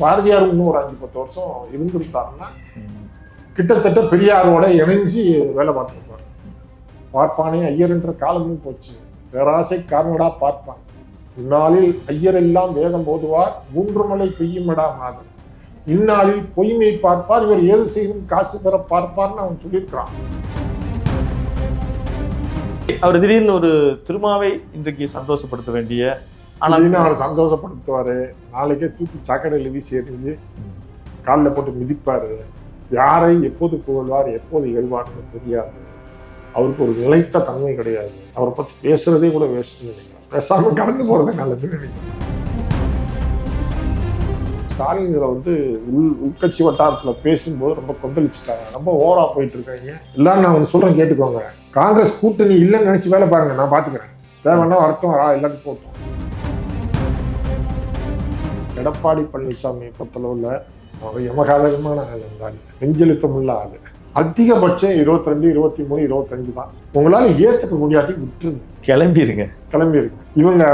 பாரதியார் இன்னும் ஒரு அஞ்சு பத்து வருஷம் இருந்திருந்தாருன்னா கிட்டத்தட்ட பெரியாரோட இணைஞ்சு வேலை பார்த்துருப்பார். பார்ப்பானே ஐயர்ன்ற காலமும் போச்சு. பேராசை காரணடா பார்ப்பான். இந்நாளில் ஐயர் எல்லாம் வேதம் போதுவார் மூன்று மலை பெய்யுமடா மாதம். இந்நாளில் பொய்மை பார்ப்பார் இவர் ஏது செய்யும் காசு பெற பார்ப்பார்னு அவன் சொல்லியிருக்கிறான். அவர் திடீர்னு ஒரு திருமாவை இன்றைக்கு சந்தோஷப்படுத்த வேண்டிய ஆனால் அவரை சந்தோஷப்படுத்துவாரு? நாளைக்கே தூக்கி சாக்கடையில் வீசி எறிஞ்சு காலில் போட்டு மிதிப்பாரு. யாரை எப்போது புகழ்வார் எப்போது எழுவார்னு தெரியாது. அவருக்கு ஒரு நிலைத்த தன்மை கிடையாது. அவரை பத்தி பேசுறதே கூட வேஸ்ட் நினைக்கிறேன். பேசாம கடந்து போறது நல்லது நினைக்கிறேன். ஸ்டாலின் இதில் வந்து உள் உள்கட்சி வட்டாரத்தில் பேசும்போது ரொம்ப கொந்தளிச்சுட்டாங்க. ரொம்ப ஓவரா போயிட்டு இருக்காங்க. எல்லாரும் நான் ஒன்று சொல்றேன் கேட்டுக்கோங்க. காங்கிரஸ் கூட்டணி இல்லைன்னு நினைச்சு வேலை பாருங்க நான் பாத்துக்கிறேன். தேவைன்னா வரட்டும் வரா இல்லாட்டி போட்டோம். எடப்பாடி பழனிசாமி பொறுத்தளவில் அவர் யமகாதகமான ஆள் இருந்தால் நெஞ்செழுத்தமுள்ள ஆள். அதிகபட்சம் இருபத்தி ரெண்டு இருபத்தி மூணு இருபத்தஞ்சு தான். உங்களால ஏத்துக்க முடியாட்டி விட்டுருங்க. கிளம்பிருங்க. கிளம்பி இருக்கு இவங்க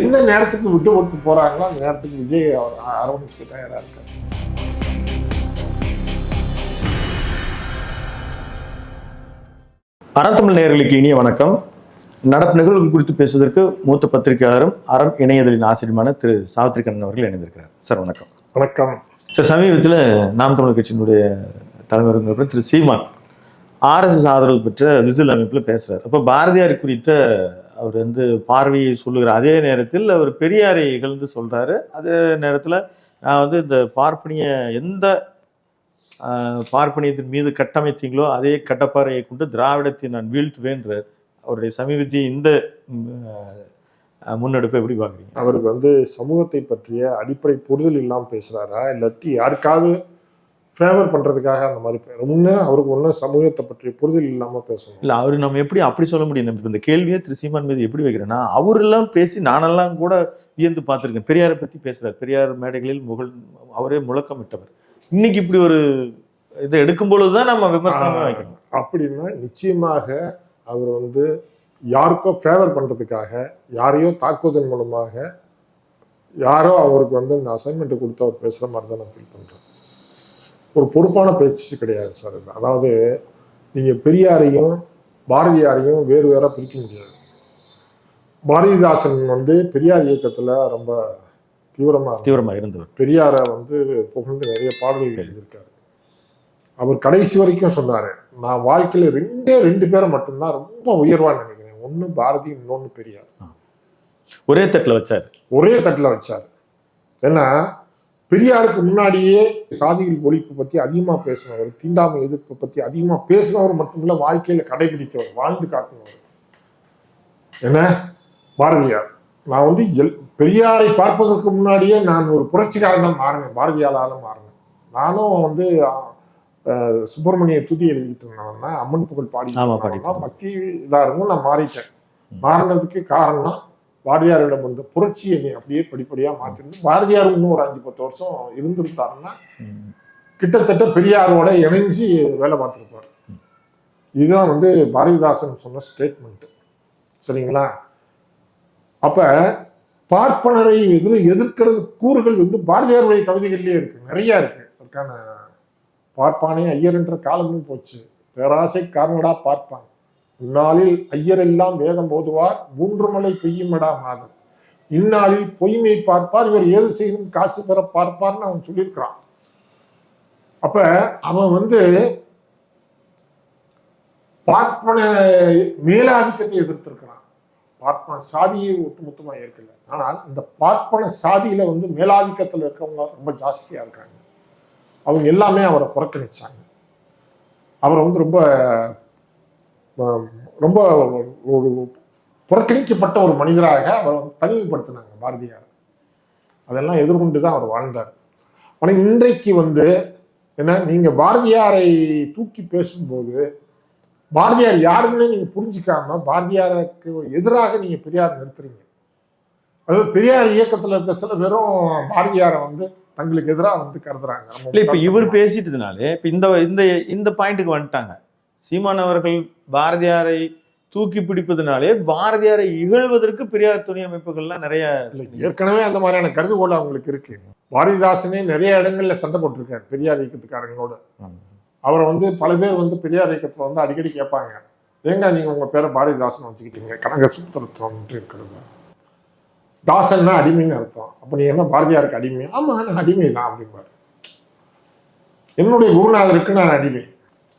எந்த நேரத்துக்கு விட்டு கொடுத்து போறாங்களோ அந்த நேரத்துக்கு விஜய் அரவணைச்சுக்க தயாரா இருக்காரு. அறத்தமிழ் நேயர்களுக்கு இனிய வணக்கம். நடப்பு நிகழ்வுகள் குறித்து பேசுவதற்கு மூத்த பத்திரிகையாளரும் அறம் இணையதளின் ஆசிரியருமான திரு சாவித்ரி கண்ணன் அவர்கள் இணைந்திருக்கிறார். சார் வணக்கம். வணக்கம். சார் சமீபத்தில் நாம் தமிழர் கட்சியினுடைய தலைவர் திரு சீமான் ஆர்எஸ்எஸ் ஆதரவு பெற்ற விசில் அமைப்பில் பேசுறாரு. அப்போ பாரதியார் குறித்த அவர் வந்து பார்வையை சொல்லுகிற அதே நேரத்தில் அவர் பெரியாரை இகழ்ந்து சொல்றாரு. அதே நேரத்தில் நான் வந்து இந்த பார்ப்பனிய எந்த பார்ப்பனியத்தின் மீது கட்டமைத்தீங்களோ அதே கட்டப்பாறையை கொண்டு திராவிடத்தை நான் வீழ்த்துவேன்றார் அவருடைய சமீபத்திய இந்த முன்னெடுப்பை எப்படி பார்க்குறீங்க? அவருக்கு வந்து சமூகத்தை பற்றிய அடிப்படை புரிதல் இல்லாம பேசுறாரா? இல்லாட்டி யாருக்காவது ஃபேவர் பண்றதுக்காக அந்த மாதிரி பே- ஒண்ணு அவருக்கு ஒண்ணு சமூகத்தை பற்றிய புரிதல் இல்லாம பேசணும். இல்ல அவர் நம்ம எப்படி அப்படி சொல்ல முடியும்? நம்ம இந்த கேள்வியை திரு சீமான் மீது எப்படி வைக்கிறேன்னா அவரெல்லாம் பேசி நானெல்லாம் கூட வியந்து பார்த்திருக்கேன். பெரியாரை பத்தி பேசுறாரு. பெரியார் மேடைகளில் முகழ் அவரே முழக்கமிட்டவர். இன்னைக்கு இப்படி ஒரு இதை எடுக்கும் பொழுதுதான் நம்ம விமர்சனமே வைக்கணும். அப்படின்னா நிச்சயமாக அவர் வந்து யாருக்கோ ஃபேவர் பண்றதுக்காக யாரையோ தாக்குவதன் மூலமாக யாரோ அவருக்கு வந்து இந்த அசைன்மெண்ட் கொடுத்து அவர் பேசுற மாதிரி தான் நான் ஃபீல் பண்றேன். ஒரு பொறுப்பான பேச்சு கிடையாது சார் இது. அதாவது நீங்க பெரியாரையும் பாரதியாரையும் வேறு வேற பிரிக்க முடியாது. பாரதிதாசன் வந்து பெரியார் இயக்கத்துல ரொம்ப தீவிரமா இருந்தார். தீவிரமா இருந்தவர். பெரியாரை வந்து புகழ்ந்து நிறைய பாடல்கள் எழுதியிருக்காரு. அவர் கடைசி வரைக்கும் சொன்னாரு நான் வாழ்க்கையில ரெண்டே ரெண்டு பேரை மட்டும்தான் ரொம்ப உயர்வா நினைக்கிறேன். ஒண்ணு பாரதி இன்னொன்னு பெரியார். ஒரே தட்டுல வச்சார். ஒரே தட்டுல வச்சார். ஏன்னா பெரியாருக்கு முன்னாடியே சாதிகள் ஒழிப்பு பத்தி அதிகமா பேசினவர் தீண்டாமை எதிர்ப்பு பத்தி அதிகமா பேசினவர் மட்டுமில்ல வாழ்க்கையில கடைபிடித்தவர் வாழ்ந்து காட்டினவர். என்ன? பாரதியார். நான் வந்து எல் பெரியாரை பார்ப்பதற்கு முன்னாடியே நான் ஒரு புரட்சிக்காரனா மாறினேன் பாரதியாரால மாறினேன். நானும் வந்து சுப்பிரமணிய துதி எழுதிட்டு இருந்தவன்னா அம்மன் புகழ் பாடி பக்தி இதா இருக்கும் நான் மாறிட்டேன். மாறினதுக்கு காரணம் பாரதியாரிடம் வந்த புரட்சி என்னை அப்படியே படிப்படியா மாத்திருந்து பாரதியார் இன்னும் ஒரு அஞ்சு பத்து வருஷம் இருந்திருந்தாருன்னா கிட்டத்தட்ட பெரியாரோட இணைஞ்சு வேலை பார்த்துருப்பார். இதுதான் வந்து பாரதிதாசன் சொன்ன ஸ்டேட்மெண்ட் சரிங்களா? அப்ப பார்ப்பனரை எதிர் எதிர்க்கிறது கூறுகள் வந்து பாரதியாருடைய கவிதைகள்லயே இருக்கு. நிறைய இருக்கு. அதற்கான பார்ப்பானே ஐயர் என்ற காலமும் போச்சு. பேராசை காரணடா பார்ப்பான். இந்நாளில் ஐயர் எல்லாம் வேதம் போதுவார் மூன்று மலை பெய்யுமடா மாதம். இந்நாளில் பொய்மை பார்ப்பார் இவர் ஏது செய்யும் காசு பெற பார்ப்பார்னு அவன் சொல்லியிருக்கிறான். அப்ப அவன் வந்து பார்ப்பன மேலாதிக்கத்தை எதிர்த்திருக்கிறான். பார்ப்பன சாதியை ஒட்டுமொத்தமா ஏற்கல. ஆனால் இந்த பார்ப்பன சாதியில வந்து மேலாதிக்கத்தில் இருக்கவங்க ரொம்ப ஜாஸ்தியா இருக்காங்க. அவங்க எல்லாமே அவரை புறக்கணிச்சாங்க. அவரை வந்து ரொம்ப ரொம்ப ஒரு புறக்கணிக்கப்பட்ட ஒரு மனிதராக அவரை தனிமைப்படுத்தினாங்க பாரதியார். அதெல்லாம் எதிர்கொண்டு தான் அவர் வாழ்ந்தார். ஆனால் இன்றைக்கு வந்து என்ன நீங்கள் பாரதியாரை தூக்கி பேசும்போது பாரதியார் யாருன்னு நீங்கள் புரிஞ்சிக்காம பாரதியாருக்கு எதிராக நீங்கள் பெரியார் நிறுத்துறீங்க. அதாவது பெரியார் இயக்கத்தில் இருக்க சில பேரும் பாரதியாரை வந்து தங்களுக்கு எதிராக வந்து கருதுறாங்க. இல்ல இப்ப இவர் பேசிட்டதுனாலே இப்ப இந்த இந்த இந்த பாயிண்ட்டுக்கு வந்துட்டாங்க. சீமான் அவர்கள் பாரதியாரை தூக்கி பிடிப்பதனாலே பாரதியாரை இகழ்வதற்கு பெரியார் துணை அமைப்புகள்லாம் நிறைய ஏற்கனவே அந்த மாதிரியான கருதுகோள் அவங்களுக்கு இருக்கு. பாரதிதாசனே நிறைய இடங்கள்ல சண்டை போட்டிருக்காரு பெரியார் இயக்கத்துக்காரங்களோட. அவரை வந்து பல பேர் வந்து பெரியார் இயக்கத்துல வந்து அடிக்கடி கேட்பாங்க. ஏங்க நீங்க உங்க பேரை பாரதிதாசன் வச்சுக்கிட்டீங்க கனக சுத்தரத்துவம் இருக்கிறது. தாசன்னா அடிமைன்னு அர்த்தம். அப்ப நீ என்ன பாரதியாருக்கு அடிமை? ஆமா நான் அடிமை தான் அப்படிம்பாரு. என்னுடைய குருநாதருக்கு நான் அடிமை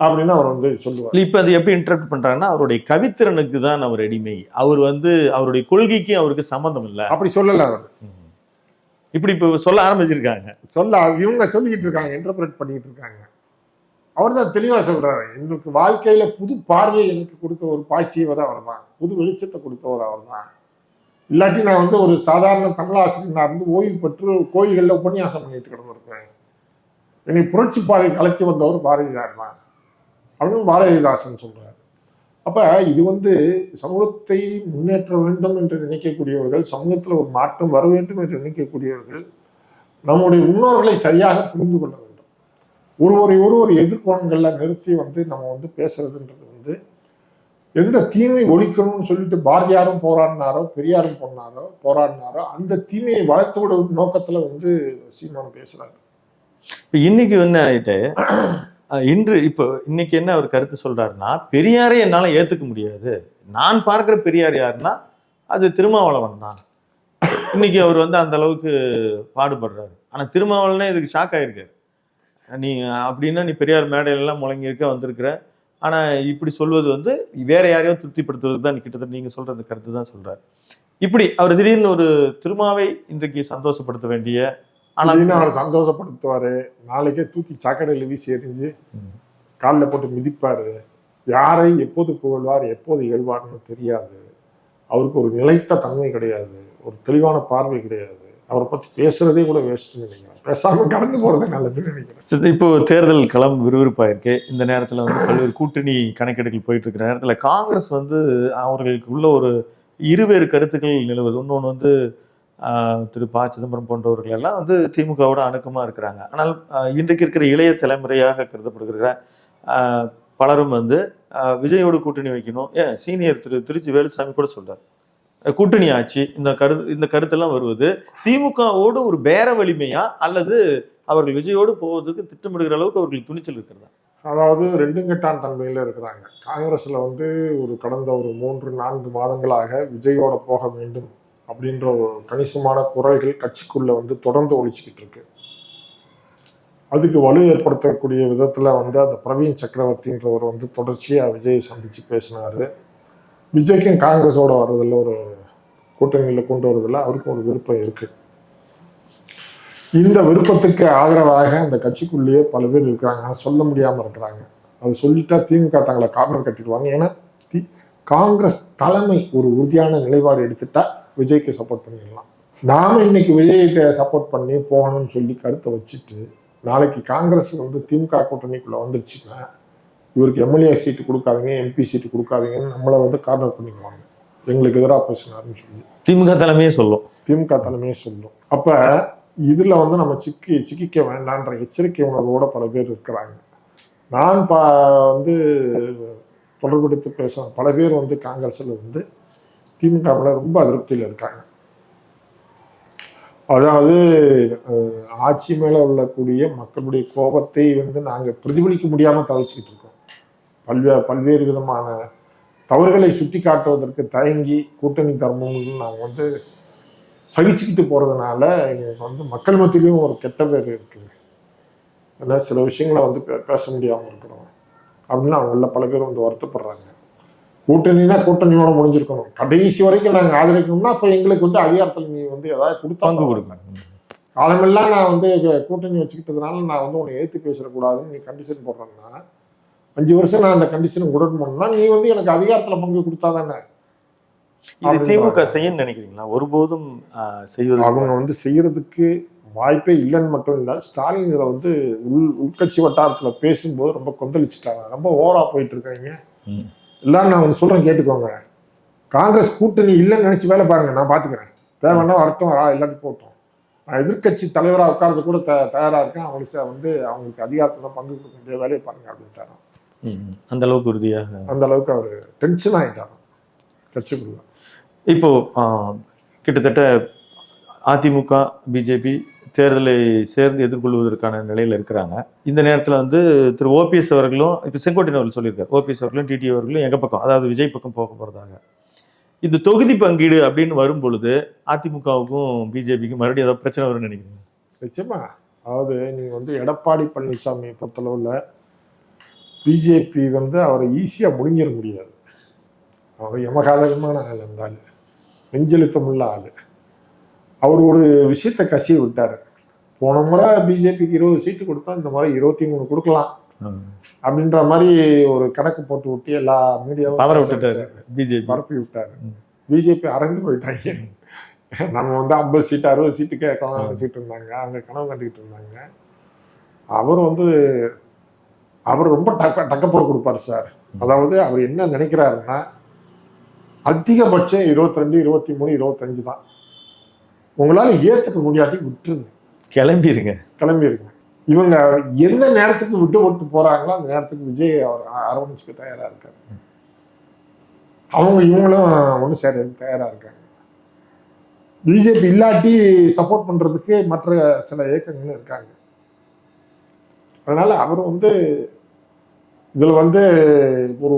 அப்படின்னு அவர் வந்து சொல்லுவார். இப்ப அது எப்படி இன்டர்பிரட் பண்றாங்கன்னா அவருடைய கவித்திறனுக்கு தான் அவர் அடிமை. அவர் வந்து அவருடைய கொள்கைக்கு அவருக்கு சம்பந்தம் இல்ல. அப்படி சொல்லல அவர். இப்படி இப்ப சொல்ல ஆரம்பிச்சிருக்காங்க. சொல்ல இவங்க சொல்லிக்கிட்டு இருக்காங்க இன்டர்பிரட் பண்ணிக்கிட்டு இருக்காங்க. அவர் தான் தெளிவா சொல்றாரு. எங்களுக்கு வாழ்க்கையில புது பார்வையை எனக்கு கொடுத்த ஒரு பாய்ச்சியவர் அவர் தான் புது வெளிச்சத்தை கொடுத்தவர் அவர் தான் இல்லாட்டி நான் வந்து ஒரு சாதாரண தமிழாசிரியர் நான் இருந்து ஓய்வு பெற்று கோயில்களில் உபன்யாசம் பண்ணிட்டு கிடந்திருக்கேன். என்னை புரட்சி பாதை கலைச்சி வந்தவர் பாரதிதார் தான். அப்படின்னு பாரதிதாசன் சொல்கிறார் அப்போ இது வந்து சமூகத்தை முன்னேற்ற வேண்டும் என்று நினைக்கக்கூடியவர்கள் சமூகத்தில் ஒரு மாற்றம் வர வேண்டும் என்று நினைக்கக்கூடியவர்கள் நம்முடைய முன்னோர்களை சரியாக புரிந்து கொள்ள வேண்டும். ஒருவரை ஒருவர் எதிர்கோணங்களில் நிறுத்தி வந்து நம்ம வந்து பேசுறதுன்றது எந்த தீமை ஒழிக்கணும்னு சொல்லிட்டு பாரதியாரும் போராடினாரோ பெரியாரும் போனாரோ போராடினாரோ அந்த தீமையை வளர்த்து விட நோக்கத்தில் வந்து சீமான் பேசுகிறாங்க இப்போ இன்னைக்கு என்ன ஆகிட்டு இன்று இப்போ இன்னைக்கு என்ன அவர் கருத்து சொல்றாருன்னா பெரியாரை என்னால் ஏற்றுக்க முடியாது. நான் பார்க்குற பெரியார் யாருன்னா அது திருமாவளவன் தான். இன்னைக்கு அவர் வந்து அந்த அளவுக்கு பாடுபடுறாரு. ஆனால் திருமாவளவனே இதுக்கு ஷாக் ஆயிருக்காரு. நீ அப்படின்னா நீ பெரியார் மேடையிலலாம் முழங்கியிருக்க வந்திருக்கிற. ஆனா இப்படி சொல்வது வந்து வேற யாரையோ திருப்திப்படுத்துறதுக்கு தான் கிட்டத்தட்ட நீங்க சொல்ற அந்த கருத்து தான் சொல்றாரு. இப்படி அவர் திடீர்னு ஒரு திருமாவை இன்றைக்கு சந்தோஷப்படுத்த வேண்டிய ஆனா அப்படின்னு அவரை சந்தோஷப்படுத்துவாரு. நாளைக்கே தூக்கி சாக்கடையில் வீசி எறிஞ்சு ம். காலில் போட்டு மிதிப்பாரு. யாரை எப்போது புகழ்வார் எப்போது இகழ்வார்னு தெரியாது. அவருக்கு ஒரு நிலைத்த தன்மை கிடையாது. ஒரு தெளிவான பார்வை கிடையாது. அவரை பத்தி பேசுறதே கூட வேஸ்ட்னு நினைக்கிறேன். பேசாம கடந்து போறது நல்லதுன்னு நினைக்கிறேன். இப்போ தேர்தல் களம் விறுவிறுப்பா இருக்கு. இந்த நேரத்துல வந்து பல்வேறு கூட்டணி கணக்கெடுக்கல் போயிட்டு இருக்கிற நேரத்துல காங்கிரஸ் வந்து அவர்களுக்கு உள்ள ஒரு இருவேறு கருத்துக்கள் நிலவுது. இன்னொன்று வந்து ஆஹ், திரு ப. சிதம்பரம் போன்றவர்கள் எல்லாம் வந்து திமுகவோட அணுக்கமா இருக்கிறாங்க. ஆனால் இன்றைக்கு இருக்கிற இளைய தலைமுறையாக கருதப்படுகிற ஆஹ், பலரும் வந்து விஜயோடு கூட்டணி வைக்கணும். ஏன்? சீனியர் திரு திருச்சி வேலுசாமி கூட சொல்கிறார் கூட்டணி ஆட்சி இந்த கரு இந்த கருத்தெல்லாம் வருவது. திமுகவோடு ஒரு பேர வலிமையா அல்லது அவர்கள் விஜயோடு போவதற்கு திட்டமிடுகிற அளவுக்கு அவர்களுக்கு துணிச்சல் இருக்கிறதா? அதாவது ரெண்டும் தன்மையில் இருக்கிறாங்க. காங்கிரஸில் வந்து ஒரு கடந்த ஒரு மூன்று நான்கு மாதங்களாக விஜயோட போக வேண்டும் அப்படின்ற ஒரு கணிசமான குரல்கள் கட்சிக்குள்ள வந்து தொடர்ந்து ஒழிச்சுக்கிட்டு இருக்கு. அதுக்கு வலு ஏற்படுத்தக்கூடிய விதத்தில் வந்து அந்த பிரவீன் சக்கரவர்த்தின்றவர் வந்து தொடர்ச்சியாக விஜயை சந்தித்து பேசினார். விஜய்க்கும் காங்கிரஸோட வர்றதில் ஒரு கூட்டணியில் கொண்டு வருவதில் அவருக்கும் ஒரு விருப்பம் இருக்கு. இந்த விருப்பத்துக்கு ஆதரவாக அந்த கட்சிக்குள்ளேயே பல பேர் இருக்கிறாங்க. சொல்ல முடியாமல் இருக்கிறாங்க. அது சொல்லிட்டா திமுக தங்களை கார்னர் கட்டிடுவாங்க. ஏன்னா தி காங்கிரஸ் தலைமை ஒரு உறுதியான நிலைப்பாடு எடுத்துட்டா விஜய்க்கு சப்போர்ட் பண்ணிடலாம். நாம இன்னைக்கு விஜய்க்கு சப்போர்ட் பண்ணி போகணும்னு சொல்லி கருத்தை வச்சுட்டு நாளைக்கு காங்கிரஸ் வந்து திமுக கூட்டணிக்குள்ள வந்துருச்சுன்னா இவருக்கு எம்எல்ஏ சீட்டு கொடுக்காதீங்க எம்பி சீட்டு கொடுக்காதீங்கன்னு நம்மளை வந்து கார்னர் பண்ணிக்குவாங்க. எங்களுக்கு எதிராக பேசினாருன்னு சொல்லி திமுக தலைமையே சொல்லும். திமுக தலைமையே சொல்லும். அப்ப இதுல வந்து நம்ம சிக்கி சிக்கிக்க வேண்டான்ற எச்சரிக்கை உணர்வோட பல பேர் இருக்கிறாங்க. நான் பா வந்து தொடர்பெடுத்து பேச பல பேர் வந்து காங்கிரஸ்ல வந்து திமுகவில் ரொம்ப அதிருப்தியில் இருக்காங்க. அதாவது ஆட்சி மேல உள்ளக்கூடிய மக்களுடைய கோபத்தை வந்து நாங்க பிரதிபலிக்க முடியாம தவிச்சுக்கிட்டு இருக்கோம். பல்வேறு பல்வேறு விதமான தவறுகளை சுட்டி காட்டுவதற்கு தயங்கி கூட்டணி தர்மம்னு நாங்கள் வந்து சகிச்சுக்கிட்டு போறதுனால எங்களுக்கு வந்து மக்கள் மத்தியிலையும் ஒரு கெட்ட பேர் இருக்குது ஏன்னா சில விஷயங்களை வந்து பேச முடியாமல் இருக்கிறோம். அப்படின்னு அவங்கள பல பேர் வந்து வருத்தப்படுறாங்க. கூட்டணினா கூட்டணியோட முடிஞ்சிருக்கணும். கடைசி வரைக்கும் நாங்கள் ஆதரிக்கணும்னா அப்போ எங்களுக்கு வந்து அதிகாரத்தில் நீ வந்து ஏதாவது கொடுத்தா பங்கு பரவாயில்ல. கொடுக்கணும் காலமெல்லாம் நான் வந்து கூட்டணி வச்சுக்கிட்டதுனால நான் வந்து உன்னை ஏற்றி பேசிடக்கூடாதுன்னு நீ கண்டிஷன் போடுறேன்னா அஞ்சு வருஷம் நான் அந்த கண்டிஷனுக்கு உடன்படணும்னா நீ வந்து எனக்கு அதிகாரத்தில் பங்கு கொடுத்தா தானே? இது திமுக செய்யும் நினைக்கிறீங்களா? ஒருபோதும் செய்வது அவங்க வந்து செய்யறதுக்கு வாய்ப்பே இல்லைன்னு மட்டும் இல்லை ஸ்டாலின் இதில் வந்து உள் உள்கட்சி வட்டாரத்தில் பேசும்போது ரொம்ப கொந்தளிச்சுட்டாங்க. ரொம்ப ஓவரா போயிட்டு இருக்காங்க. எல்லாரும் நான் ஒன்று சொல்கிறேன் கேட்டுக்கோங்க. காங்கிரஸ் கூட்டணி இல்லைன்னு நினச்சி வேலை பாருங்க நான் பார்த்துக்கிறேன் தேவைன்னா வரட்டும் வரா எல்லாத்தையும் போட்டோம். நான் எதிர்க்கட்சி தலைவராக உட்கார்றது கூட த தயாராக இருக்கேன். அவங்களுக்கு வந்து அவங்களுக்கு அதிகாரத்தில் பங்கு கொடுக்க வேண்டிய வேலையை பாருங்க ம். அந்த அளவுக்கு உறுதியாக. அந்த அளவுக்கு அவர் டென்ஷன் ஆகிட்டாராம் கட்சிக்குள்ள. இப்போ கிட்டத்தட்ட அதிமுக பிஜேபி தேர்தலை சேர்ந்து எதிர்கொள்வதற்கான நிலையில் இருக்கிறாங்க. இந்த நேரத்தில் வந்து திரு ஓபிஎஸ் அவர்களும் இப்போ செங்கோட்டையன் அவர்கள் சொல்லியிருக்காரு. ஓபிஎஸ் அவர்களும் டிடி அவர்களும் எங்க பக்கம் அதாவது விஜய் பக்கம் போக போறதாக. இந்த தொகுதி பங்கீடு அப்படின்னு வரும் பொழுது அதிமுகவுக்கும் பிஜேபிக்கும் மறுபடியும் ஏதாவது பிரச்சனை வரும்னு நினைக்கிறீங்க? நிச்சயமா. அதாவது நீங்க வந்து எடப்பாடி பழனிசாமியை பொறுத்தளவுல பிஜேபி வந்து அவரை ஈஸியா முழுங்கிட முடியாது. அவர் யமகாதகமான ஆள் அந்த ஆள். நெஞ்செழுத்தமுள்ள ஆள். அவர் ஒரு விஷயத்த கசிய விட்டார். போன முறை பிஜேபிக்கு இருபது சீட்டு கொடுத்தா இந்த முறை இருபத்தி மூணு கொடுக்கலாம். அப்படின்ற மாதிரி ஒரு கணக்கு போட்டு விட்டு எல்லா மீடியாவும் விட்டுட்டாரு பிஜேபி பரப்பி விட்டாரு. பிஜேபி அறந்து போயிட்டாங்க நம்ம வந்து ஐம்பது சீட்டு அறுபது சீட்டு கேட்கலாம் நினைச்சிட்டு இருந்தாங்க. அவங்க கனவு கண்டுக்கிட்டு இருந்தாங்க. அவர் வந்து அவர் ரொம்ப டக்க டக்கப்போர் கொடுப்பாரு சார். அதாவது அவர் என்ன நினைக்கிறாருன்னா அதிகபட்சம் இருபத்தி ரெண்டு இருபத்தி மூணு இருபத்தஞ்சு தான். உங்களால ஏத்துக்க முடியாட்டி விட்டுருங்க. கிளம்பிருங்க. கிளம்பிருங்க. இவங்க எந்த நேரத்துக்கு விட்டு விட்டு போறாங்களோ அந்த நேரத்துக்கு விஜய் அவர் அரவணைச்சுக்க தயாரா இருக்காரு. அவங்க இவங்களும் ஒன்று சேரதுக்கு தயாரா இருக்காங்க. பிஜேபி இல்லாட்டி சப்போர்ட் பண்றதுக்கு மற்ற சில இயக்கங்களும் இருக்காங்க. அதனால அவர் வந்து இதுல வந்து ஒரு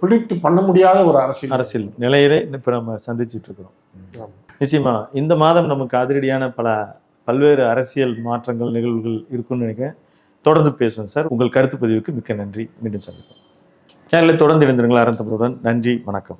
ப்ரிடிக்ட் பண்ண முடியாத ஒரு அரசியல். அரசியல் நிலையிலே இப்போ நம்ம சந்திச்சுட்டு இருக்கிறோம். நிச்சயமா இந்த மாதம் நமக்கு அதிரடியான பல பல்வேறு அரசியல் மாற்றங்கள் நிகழ்வுகள் இருக்கும்னு நினைக்கிறேன். தொடர்ந்து பேசுவோம் சார். உங்கள் கருத்து பதிவுக்கு மிக்க நன்றி. மீண்டும் சந்திப்போம். சேனலை தொடர்ந்து இணைந்திருங்கள். அறந்தபுருடன் நன்றி. வணக்கம்.